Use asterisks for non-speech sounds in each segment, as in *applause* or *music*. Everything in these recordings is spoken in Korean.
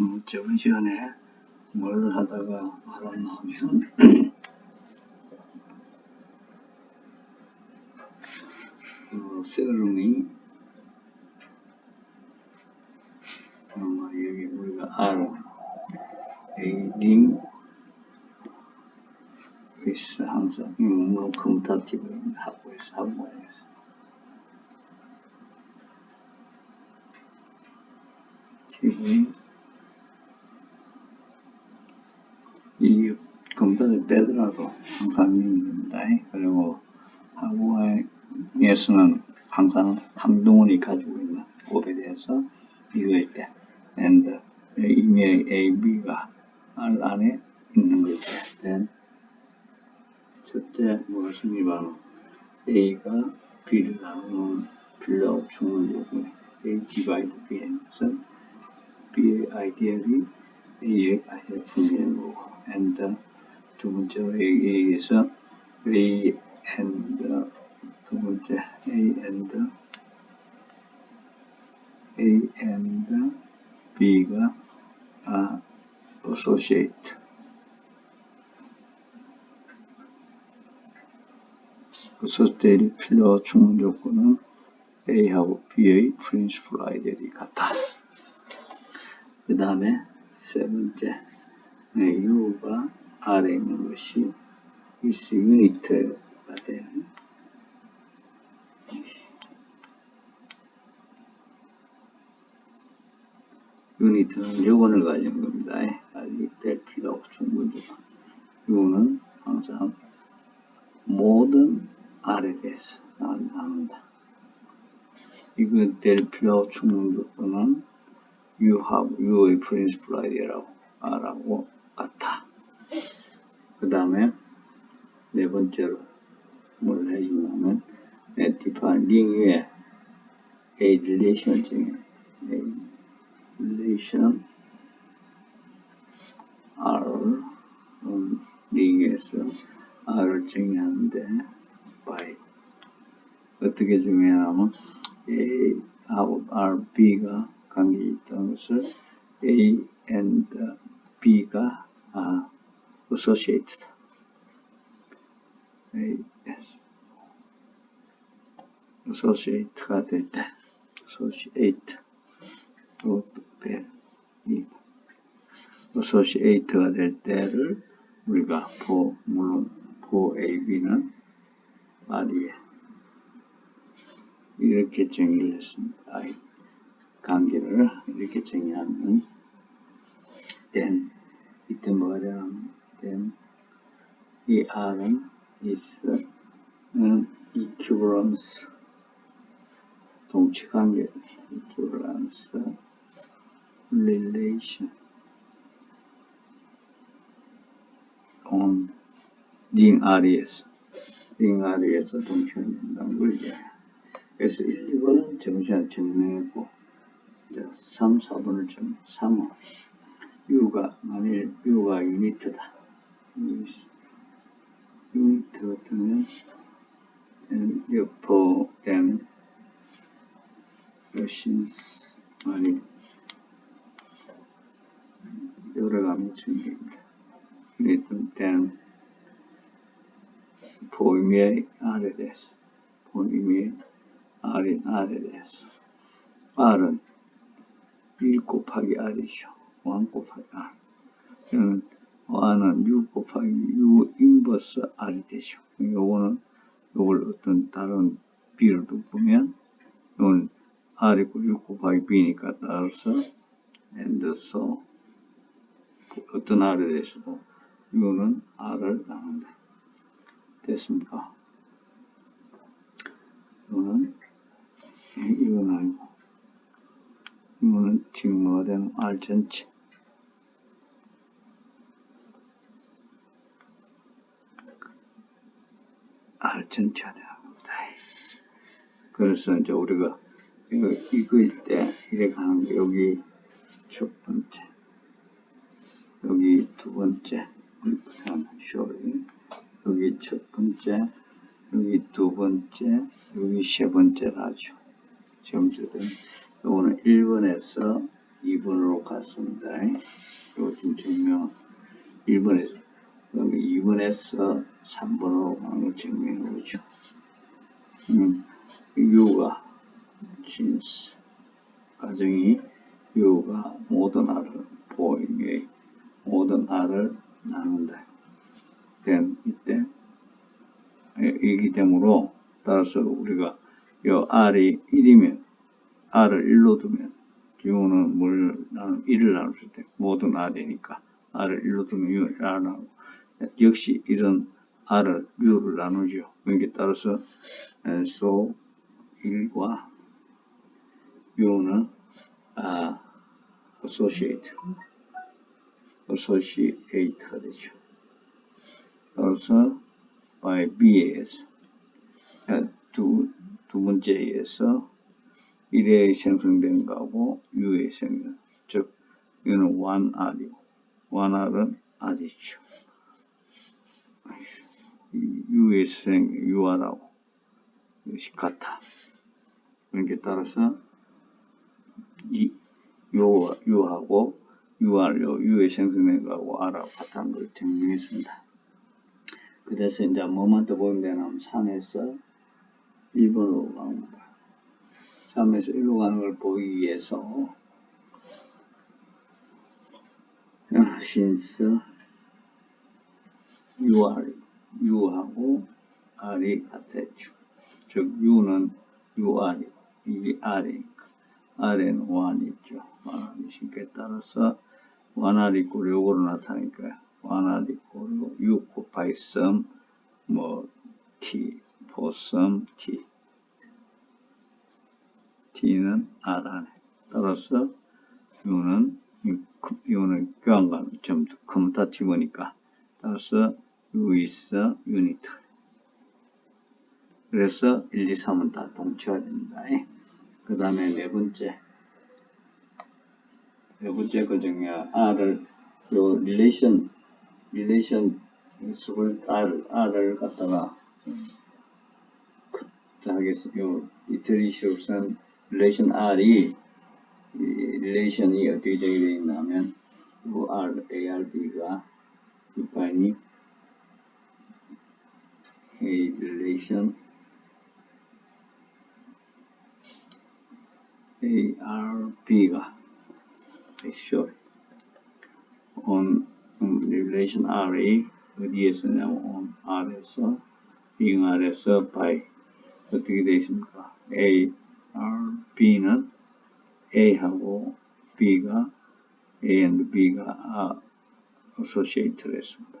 음, 저번 시간에 뭘 하다가 알았나 하면 *coughs* 어, 세rum이 아마 여기 우리가 R 링 있어 항상 이 물론 커뮤타티브 하고 있어 하고 있어. TV 이 컴퓨터를 빼더라도 항상 있습니다. 그리고 한국어에서는 항상 한동훈이 가지고 있는 법에 대해서 읽을 때 and 이미 A, B가 R 안에 있는 거죠. then 첫째 무엇이 바로 A가 B를 나누는 필요 충분 요구 A 디바이드 B에서 B의 아이디어이 A의 아이디어 분리하는 거고 and 두 번째로 A에서 A and 두 번째 A and A and B가 아, associate associate이 필요 충분 조건은 A하고 B의 principal 아이디어이 같다. 그 다음에 세 번째 네, U가 R에 있는 것이 is unit가 돼요. 유니트는 요건을 가진 겁니다. 알기 될 필요 없고 충분히. 이거는 항상 모든 R에 대해서 나온다. 이거 될 필요 없고 충분 조건은 you have, you의 principal idea라고 말하고 같아. 그 다음에 네 번째로 뭘 해주냐면 define 링의 a relation 중에 a relation r 음, 링에서 r을 정의하는데 by 어떻게 정의하냐면 a하고 r, b가 관계 있다는 것을 a and b가 아, associated associate가 될 때, associate, associate가 될 때를 우리가 for, 물론 for AB는 말이에 이렇게 정의를 했습니다. 아이, 관계를 이렇게 정의하면 then 이때 뭐가 되냐면 then 이 R은 is 음, equivalence 동치관계 equivalence relation on 링 R에서 링 R에서 동치관계 된다는 걸 이제 그래서 1, 2번은 정시간 증명했고 이제 3, 4번을 좀 3호 U가 만일 U가 유니트다 같으면 여포 then machines 만일 여러 가지 증기입니다. 유니트 then 보임의 R에 대해서 보임의 R인 R에 대해서 R은 1 곱하기 R이죠. 1 곱하기 R. 이는 R은 6 곱하기 U 인버스 R이 되죠. 요거는 요걸 어떤 다른 B를 보면 이건 R 이고 6 곱하기 B니까 따라서 and so 어떤 R에 대해서도 이거는 R을 나눈다. 됐습니까? 이거는 이건 아니고 이거는 지금 뭐가 되는 R 전체 되는 겁니다. 그래서 이제 우리가 이거 읽을 때 하는 거 여기 첫 번째 여기 두 번째 여기 첫 번째 여기 두 번째 여기 세 번째라죠. 점수들 요거는 1번에서 2번으로 갔습니다. 요즘 증명 1번에서 그럼 2번에서 3번으로 가는 걸 증명해 보죠. 음, 유가 진스 가정이 유가 모든 알을 보임에 모든 알을 나눈다. 된 이때 이기 때문에 따라서 우리가 요 R이 1이면 R을 1로 두면 U는 뭘 나는 1을 나눌 수 있대. 모든 R이니까 R을 1로 두면 U를 R 나누고 역시 이런 R을 U를 나누죠. 여기에 따라서 에, so 1과 U는 아, associate associate가 되죠. 따라서 by B에서 두, 두 번째에서 1에 생성된 거하고 U에 생성, 즉 이거는 완알이고 완알은 알이죠. U에 생 유알하고 이것이 같아. 그러니까 따라서 이 요, 유하고 유알, 요, 유에 생성된 거하고 알하고 같다는 걸 증명했습니다. 그래서 이제 뭐만 더 보면 되냐면 3에서 1번으로 가는 거야. 3에서 1로 가는 걸 보기 위해서 아, 신스 UR, U하고 R이 같았죠. 즉 U는 UR이고 이게 R이니까. R에는 1이죠. 1이니까 따라서 1R 있고 요거로 나타나니까 1R 있고 6 곱하기 sum 뭐 T, 보썸 T T는 R 안에 따라서 U는 U는 교환관 점 커뮤타티브니까. 따라서 Is 유니트 그래서 1, 2, 3은 다 동치가 됩니다. 그 다음에 네 번째 네 번째 거 중에 R을 요 릴레이션 릴레이션 수를 R, R을 갖다가 자 하겠어요. 이터리시옵션 릴레이션 R이 이 릴레이션이 어떻게 정의되어 있냐면 요 R, ARB가 디파인이 relation ARB가 sorry on um, relation R이 어디에 쓰냐면 on R에서 being R에서 by 어떻게 되어 있습니까? A, R, B는 A하고 B가 A and B가 associate를 했습니다.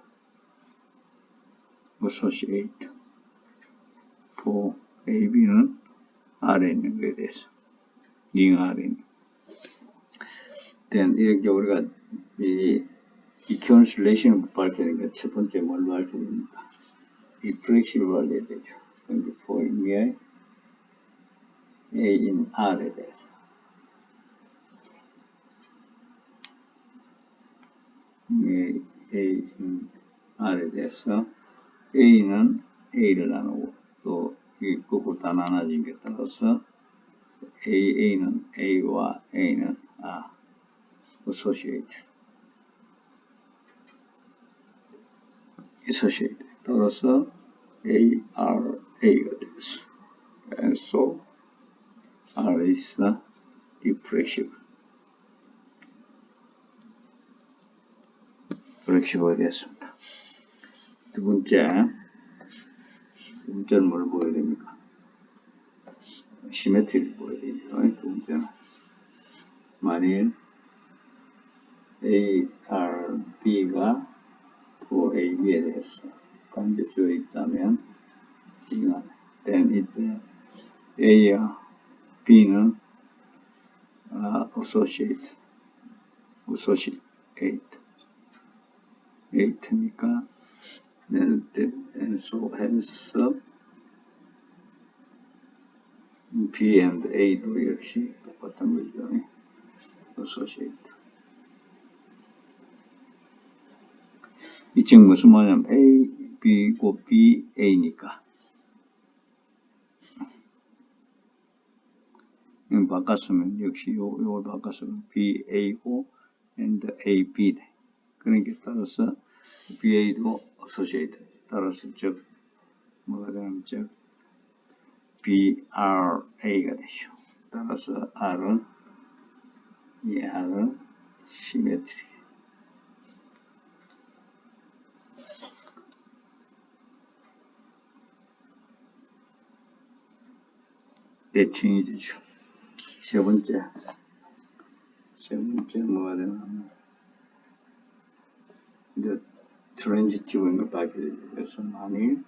associate for A, B는 R에 있는 거에 대해서 링 R에 then 이렇게 우리가 이 이큐언스 레이션을 밝혀내니까 첫 번째 뭘로 밝혀냅니까? 이 플렉시블 알려야 되죠. 그러니까 for 의미의 A in R에 대해서 A in R에 대해서 A는 A를 나누고 또이 거꾸로 다 나눠진 게 따라서 A, A는 A와 A는 아, associate associate 따라서 A, R, A가 되겠어. And so R is the diffraction. 프렉시브가 되었습니다. 두 번째, 두 번째는 뭘 보여야 됩니까? 시메트리를 보여야 됩니다. 두 번째는 만일 A, R, B가 그 A, B에 대해서 관계주어 있다면 이건 then 이때 A와 B는 아, associate, associate, eight니까 then, and so hence B and A도 역시 똑같은 거죠. associate. 이 지금 무슨 말이냐면 A, B고 B, A니까 이름 바꿨으면 역시 요, 요걸 바꿨으면 BA고 and AB 돼. 그러니까 따라서 BA도 associate. 따라서 즉 뭐가 되냐면 즉 BRA가 되죠. 따라서 R은 이 R은 시메트리. 대칭이 되죠. 세 번째. 세 번째 뭐가 되냐면 이제 트랜지티브인 그래서 만일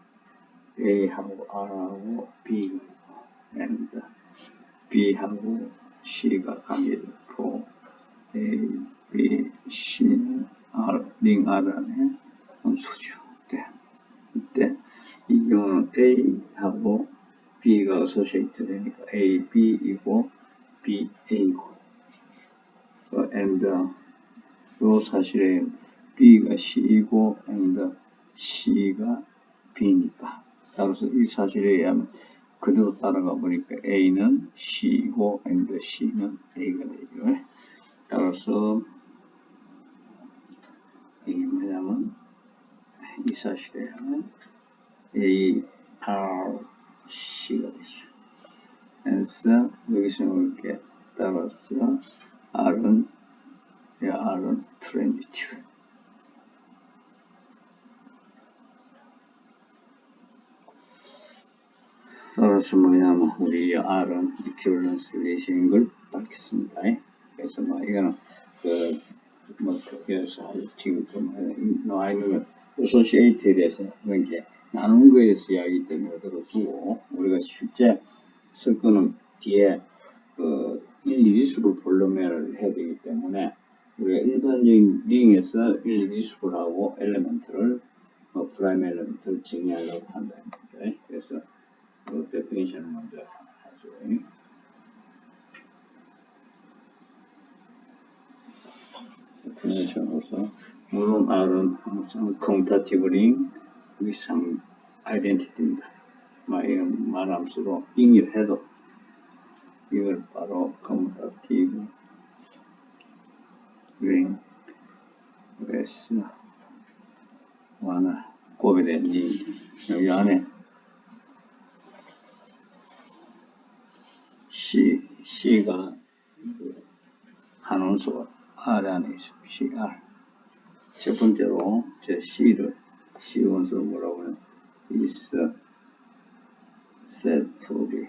A하고 R하고 B and B하고 C가 관계되고 A, B, C는 R, 링 R 안에 함수죠. 네. 이때 이 경우는 A하고 B가 associate 되니까 A, B이고 B, A고 어, and 요 사실에 B가 C이고 and C가 B니까 따라서 이 사실에 의하면 그대로 따라가 보니까 A는 C이고 and C는 A가 되죠. 따라서 이게 뭐냐면 이 사실에 의하면 A, R, C가 되죠. 그래서 여기서 이렇게 따라서 R은 이 R은 트랜지티브. 따라서 뭐냐면 우리 R은 equivalence relation인 걸 밝혔습니다. 그래서 뭐 이거는 그뭐 그래서 지금 좀 나와 있는 건 associate에 대해서 그런 게 나눈 거에서 이야기 때문에 그대로 두고 우리가 실제 쓸 거는 뒤에 그 1, 2리수를 볼륨을 해야 되기 때문에 우리가 일반적인 링에서 1, 2리수를 하고 엘리멘트를 뭐 프라임 엘리멘트를 정의하려고 거죠. 그래서 그 데피니션을 먼저 하죠. 데피니션으로서 물론 R은 항상 컴퓨터티브 링 위상 아이덴티티입니다. 막 이런 말함수로 잉을 해도 이걸 바로 컴퓨터티브 링 웨스 와나 곱이된 링 여기 안에 C, C가 한원수가 R 안에 있습니다. CR. 첫 번째로 제 C를 C 원수를 뭐라고 하면 is said to be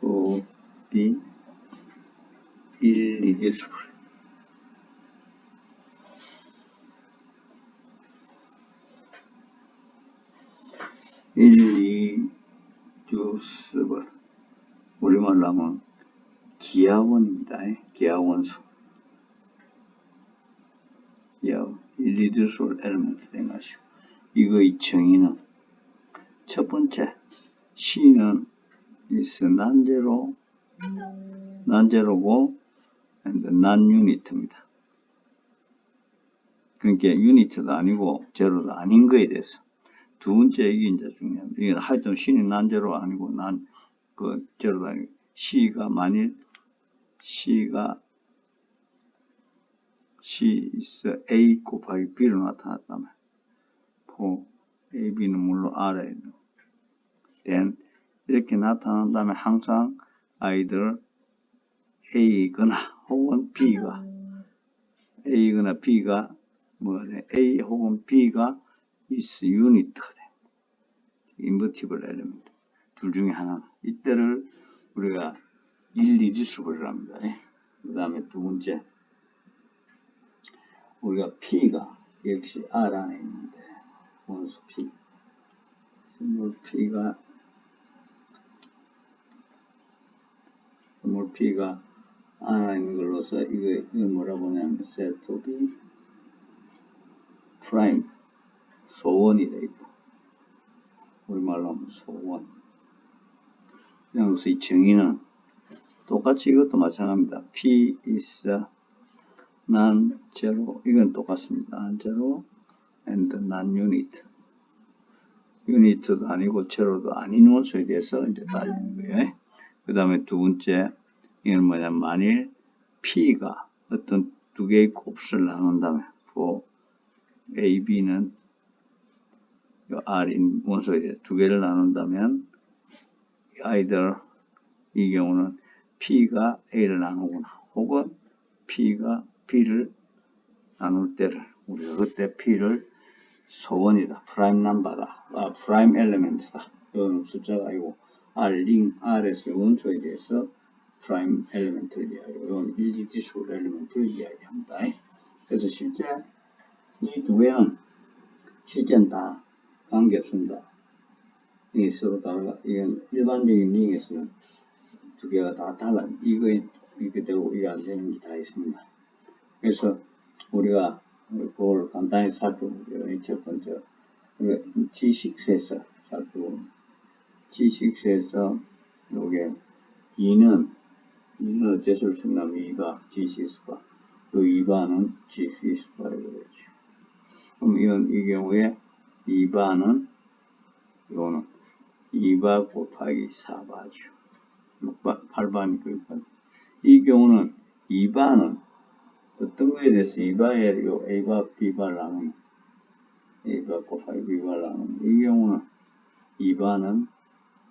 to be irreducible. irreducible. 하면 기하원입니다. 기하원수. 기하원. irreducible element 된 것이고. 이거의 정의는 첫 번째 C는 is non-zero, non-zero고 and non-unit입니다. 그러니까 유니트도 아니고 제로도 아닌 거에 대해서 두 번째 이게 이제 중요합니다. 이게 하여튼 C는 non-zero 아니고 난그 제로도 아니고 C가 만일 C가 C is A 곱하기 B로 나타났다면 for A, B는 물론 R에 있는 then 이렇게 나타난다면 항상 아이들 A거나 혹은 B가 A거나 B가 돼? A 혹은 B가 is unit가 돼. 인버티블 엘리먼트 둘 중에 하나. 이때를 우리가 일리지수를 합니다. 그 다음에 두 번째 우리가 P가 역시 R 안에 있는데 원수 P 스몰 P가 스몰 P가 안에 있는 걸로서 이거, 이거 뭐라고 하냐면 set to be prime 소원이 돼 있다. 우리말로 하면 소원. 이 정의는 똑같이 이것도 마찬가지입니다. P is non zero 이건 똑같습니다. non zero and non unit. 유니트도 아니고 제로도 아닌 원소에 대해서 이제 따지는 거예요. 그 다음에 두 번째, 이건 뭐냐, 만일 P가 어떤 두 개의 곱수를 나눈다면, for A, B는 요 R인 원소에 두 개를 나눈다면, either 이 경우는 P가 A를 나누거나, 혹은 P가 B를 나눌 때를, 우리가 그때 P를 소원이다, 프라임 넘버다, 아, 프라임 엘리멘트다. 이거는 숫자가 아니고, R, 링, RS 원소에 대해서 프라임 엘리멘트를 이야기하고, 이건 일지수 엘리멘트를 이야기합니다. 그래서 실제 이 두 개는 실제는 다 관계 없습니다. 이게 서로 다르가, 이건 일반적인 링에서는 두 개가 다 달라. 이거, 이렇게 되고, 이게 안 되는 게 다 있습니다. 그래서 우리가 그걸 간단히 살펴보고요. 첫 번째, G6에서 살펴보면, G6에서 요게 2는, 2는 어째서 쓰냐면 2가 G6바, 요 2바는 G6바라고 그러죠. 그럼 이건 이 경우에 2바는, 요거는 2바 곱하기 4바죠. 6바, 8바니까. 이 경우는 2바는 어떤 거에 대해서 2바에 요 A바, B바를 나누면 A바 곱하기 B바를 나누면 이 경우는 2바는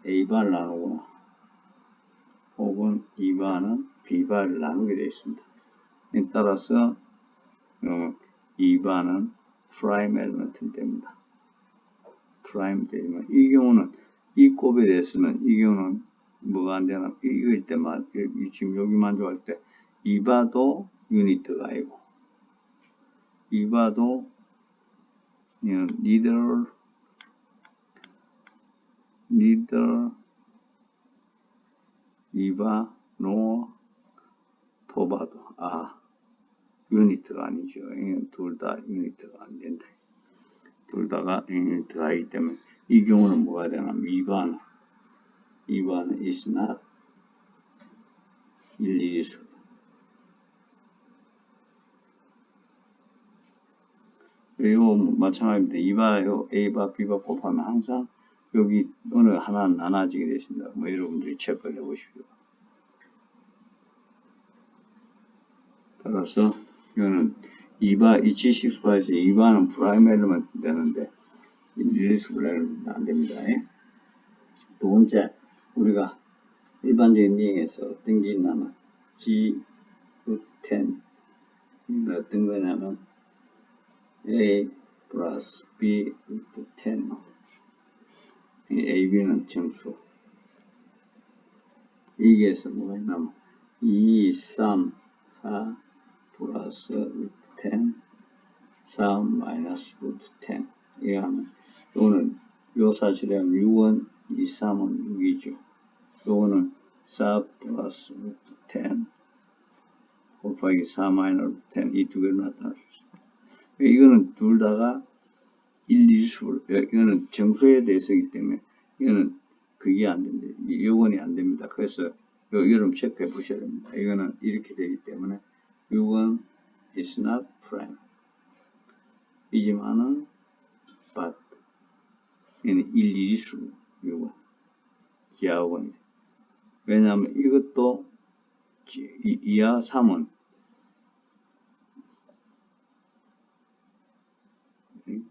A바를 나누거나 혹은 2바는 B바를 나누게 되어 있습니다. 따라서 어, 2바는 프라임 엘리먼트 됩니다. 프라임 되면 이 경우는 이 곱에 대해서는 이 경우는 뭐가 안 되나 이럴 때만 지금 여기만 좋아할 때 2바도 유니트가 아니고 2바도 neither neither 2바 nor 4바도 아 유니트가 아니죠. 둘 다 유니트가 안 된다. 둘 다가 유니트가 아니기 때문에 이 경우는 뭐가 되나 2번 2번은 is not 일리수 이거 마찬가지입니다. 2바, A바, B바 곱하면 항상 여기 어느 하나 나눠지게 되십니다. 뭐 여러분들이 체크를 해보십시오. 따라서 이거는 2바, 276바에서 2바는 프라임 엘리먼트 되는데 릴리스블 엘리먼트 안 됩니다. 두 번째, 우리가 일반적인 링에서 어떤 게 있냐면 G, 10 어떤 거냐면 A 플러스 B 루트 10 A, B는 정수. 이게서 뭐가 있냐면 2, 3, 4 플러스 루트 10 3 마이너스 루트 10 이게 하면 요거는 요 사실은 6은 2, 3은 6이죠 요거는 4 플러스 루트 10 곱하기 4 마이너스 루트 10이 두 개로 나타날 수 있습니다 이거는 둘 다가 일리수, 이거는 정수에 대해서이기 때문에 이거는 그게 안 됩니다. 요건이 안 됩니다. 그래서 요, 여러분 체크해 보셔야 됩니다. 이거는 이렇게 되기 때문에 요건 is not prime. 이지만은 얘는 일리수 요건 기하원이 왜냐하면 이것도 이하 3은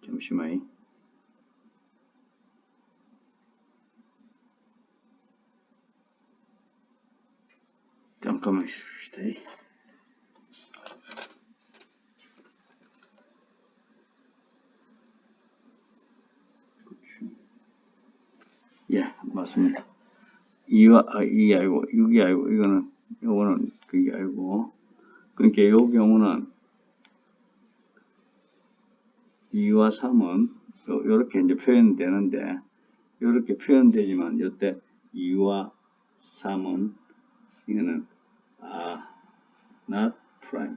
잠시만요. 잠깐만 쉬읍시다. 예, 맞습니다. 2와, 아, 2이 아니고, 6이 아니고, 이거는, 요거는 그게 아니고, 그러니까 요 경우는 2와 3은 이렇게 이제 표현되는데 이렇게 표현되지만 이때 2와 3은 이거는 아 not prime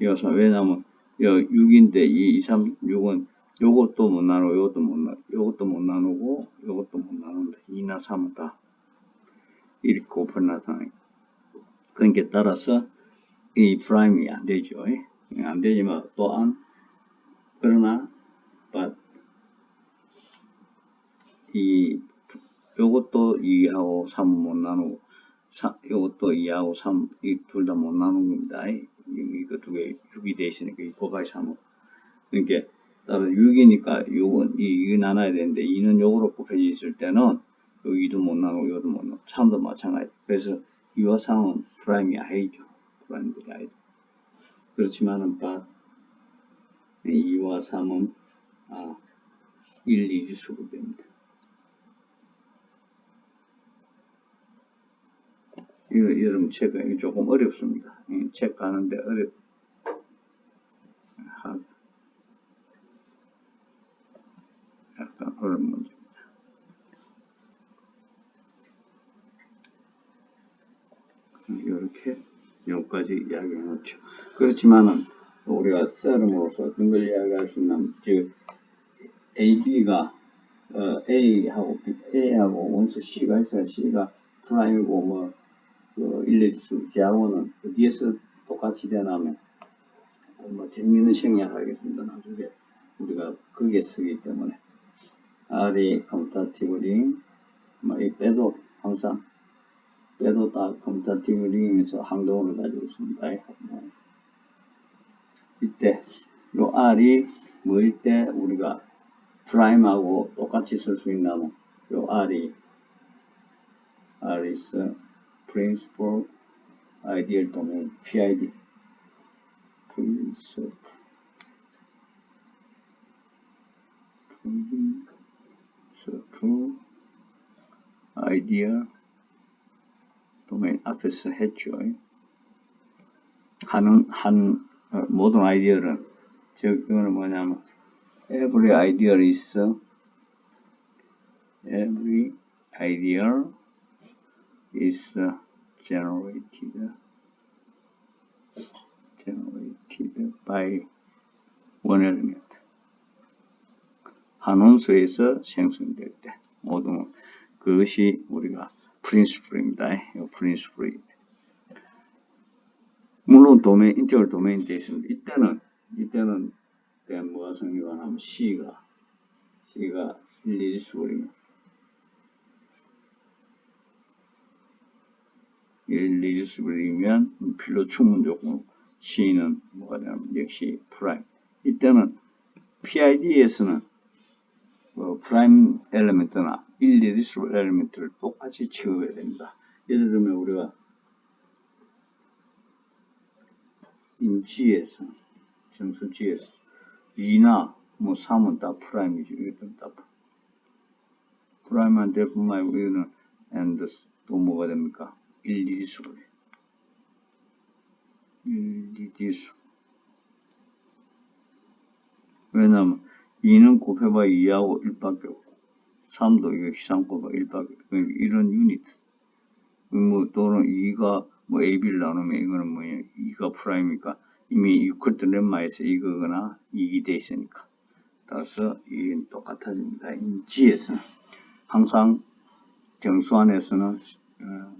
이어서 왜냐면 여 6인데 2, 2, 3, 6은 요것도 못 나누고 요것도 못 나누고 요것도 못 나누고 요것도 못 나눈다 2나 3은 다 이렇게 곱해 나타나요 그러니까 따라서 이 프라임이 안 되죠. 안 되지만 또한 그러나 but 이 요것도 2하고 3은 못 나누고 사, 요것도 2하고 3, 이 둘 다 못 나누는 겁니다. 이- 이거 두 개 6이 돼 있으니까 이 곱하기 3은 그러니까 따라 6이니까 요건 이2 나눠야 되는데 2는 요거로 곱해져 있을 때는 요 2도 못 나누고 요도 못 나누고 3도 마찬가지 그래서 2와 3은 프라임이 아니죠. 프라임들이 아니죠. 그렇지만은 바 2와 3은 아, 1, 2주수로 됩니다. 이거 여러분 책 조금 어렵습니다. 예, 책 가는데 어렵. 하- 약간 어려운 문제입니다. 이렇게 여기까지 이야기해 놓죠. 그렇지만은 우리가 썰음으로서 어떤 걸 이야기할 수 있냐면 즉 A, B가 어, A하고 B, A하고 원수 C가 있어요. C가 프라임이고 뭐 그, 일레주수 기하고는 어디에서 똑같이 되냐면 뭐 재미있는 생략하겠습니다. 나중에 우리가 거기에 쓰기 때문에 R이 컴퓨터 티브리 뭐이 빼도 항상 빼도 다 컴퓨터티브리에서 항동을 가지고 있습니다. 뭐 이때 요 R이 뭐일 때 우리가 프라임하고 똑같이 쓸 수 있냐면 요 R이 R is principal ideal domain PID principal principal ideal domain 앞에서 했죠. 하는 한 어, 모든 아이디어는 즉 이거는 뭐냐면 every ideal is every ideal is generated generated by one element 한 원소에서 생성될 때 모든 그것이 우리가 이 principle 물론 도메인, 인테그럴 도메인 되어 있습니다. 이때는, 이때는, 때 뭐가 성립가 하면 C가, C가 일리지수거리면, 일리지수거리면 필요 충분 조건, C는 뭐가 되냐면, 역시 프라임. 이때는 PID에서는 어, 프라임 엘리멘트나 일리지수 엘리멘트를 똑같이 취급해야 됩니다. 예를 들면 우리가 인지에서 정수지에서 2나 뭐 3은 다 프라임이죠. 이것들은 다 프라임한 될 뿐만 아니고 이거는 and 또 뭐가 됩니까? 돼요. 일리지수 왜냐면 2는 곱해봐야 2하고 1밖에 없고 3도 이거 희상곱하 1밖에 없고 이런 유닛. 뭐 또는 2가 뭐 AB를 나누면 이거는 뭐냐? 2가 프라임이니까 이미 유클트 렘마에서 이거거나 2이 돼 있으니까. 따라서 이는 똑같아집니다. 인지에서는. 항상 정수 안에서는 어,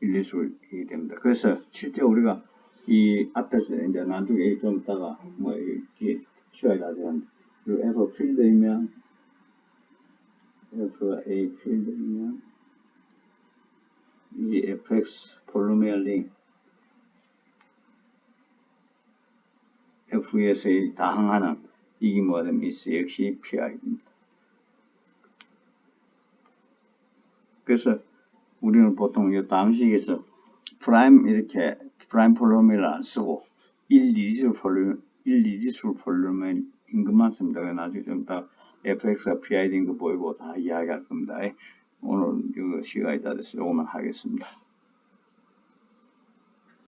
일리수이 됩니다. 그래서 실제 우리가 이 앞에서 이제 나중에 좀 있다가 뭐이 뒤에 쉬어야 되는데. 이 F 필드이면 F A 필드이면 이 fx 폴루멜링 f에서 다 항하는 이게 뭐가 is 역시 pi입니다. 그래서 우리는 보통 이 다음식에서 프라임 이렇게 프라임 폴루멜을 안 쓰고 1, 2지수 폴루멜 1, 2지수 폴루멜 인 것만 씁니다. 나중에 좀 더 fx가 pid인 거 보이고 다 이야기할 겁니다. 오늘 이거 시간이 다 돼서 요것만 하겠습니다.